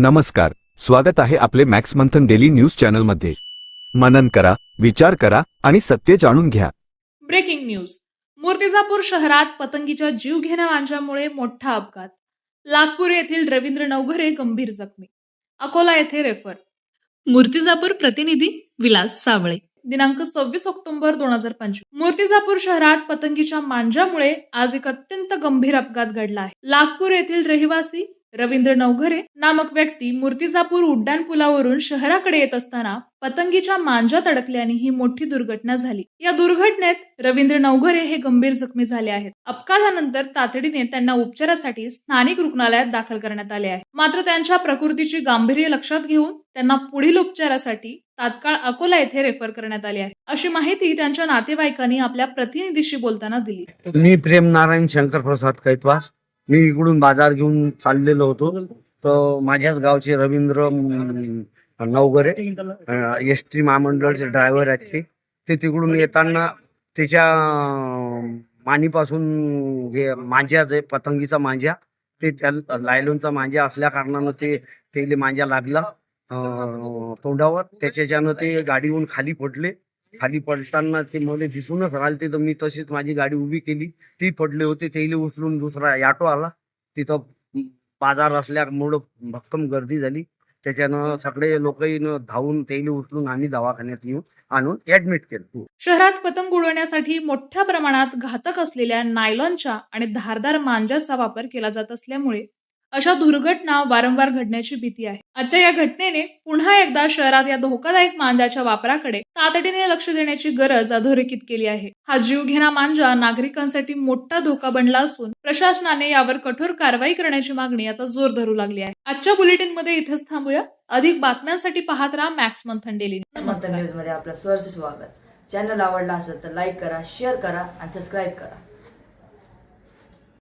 नमस्कार स्वागत आहे आपले मॅक्स मंथन डेली न्यूज चॅनलमध्ये. मनन करा विचार करा आणि सत्य जाणून घ्या. Breaking news. मूर्तिजापूर शहरात पतंगीच्या जीवघेण्या मांजामुळे मोठा अपघात. लाखपूर येथील रवींद्र नवघरे गंभीर जखमी. अकोला येथे रेफर. मूर्तिजापूर प्रतिनिधी विलास सावळे. दिनांक सव्वीस ऑक्टोबर दोन हजार पंचवीस. मूर्तिजापूर शहरात पतंगीच्या मांजामुळे आज एक अत्यंत गंभीर अपघात घडला आहे. लाखपूर येथील रहिवासी रवींद्र नवघरे नामक व्यक्ती मूर्तिजापूर उड्डाण पुलावरून शहराकडे येत असताना पतंगीच्या मांजात अडकल्याने ही मोठी दुर्घटना झाली. या दुर्घटनेत रवींद्र नवघरे हे गंभीर जखमी झाले आहेत. अपघातानंतर तातडीने त्यांना उपचारासाठी स्थानिक रुग्णालयात दाखल करण्यात आले आहे. मात्र त्यांच्या प्रकृतीची गांभीर्य लक्षात घेऊन त्यांना पुढील उपचारासाठी तात्काळ अकोला येथे रेफर करण्यात आले आहे. अशी माहिती त्यांच्या नातेवाईकांनी आपल्या प्रतिनिधीशी बोलताना दिली. मी प्रेम नारायण शंकर प्रसाद कैतवास मी इकडून बाजार घेऊन चाललेलो होतो. तर माझ्याच गावचे रवींद्र नवगरे एस टी महामंडळचे ड्रायव्हर आहेत ते. ते तिकडून येताना त्याच्या मानीपासून हे मांज्या जे पतंगीचा मांज्या ते त्या लायलॉनचा मांज्या असल्या कारणानं ते तेले मांज्या लागला तोंडावर. त्याच्याच्यानं ते गाडीहून खाली पडले. खाली पडताना ते मला दिसूनच राहिले तर मी तशीच माझी गाडी उभी केली. ती पडले होते तेले उचलून दुसरा ऑटो आला. तिथं बाजार असल्यामुळं भक्कम गर्दी झाली. त्याच्यानं सगळे लोक धावून तेले उचलून आम्ही दवाखान्यात येऊन आणून ऍडमिट केलं. हो. शहरात पतंग उडवण्यासाठी मोठ्या प्रमाणात घातक असलेल्या नायलॉनच्या आणि धारदार मांजाचा वापर केला जात असल्यामुळे अशा दुर्घटना वारंवार घडण्याची भीती आहे. आजच्या या घटनेने पुन्हा एकदा शहरात या धोकादायक मांजाच्या वापराकडे तातडीने लक्ष देण्याची गरज अधोरेखित केली आहे. हा जीवघेणा मांजा नागरिकांसाठी मोठा धोका बनला असून प्रशासनाने यावर कठोर कारवाई करण्याची मागणी आता जोर धरू लागली आहे. आजच्या बुलेटिनमध्ये इथेच थांबूया. अधिक बातम्यांसाठी पाहत राहा मॅक्स मंथन डेली न्यूजमध्ये आपलं स्वागत. चॅनल आवडला असेल तर लाईक करा शेअर करा आणि सबस्क्राईब करा.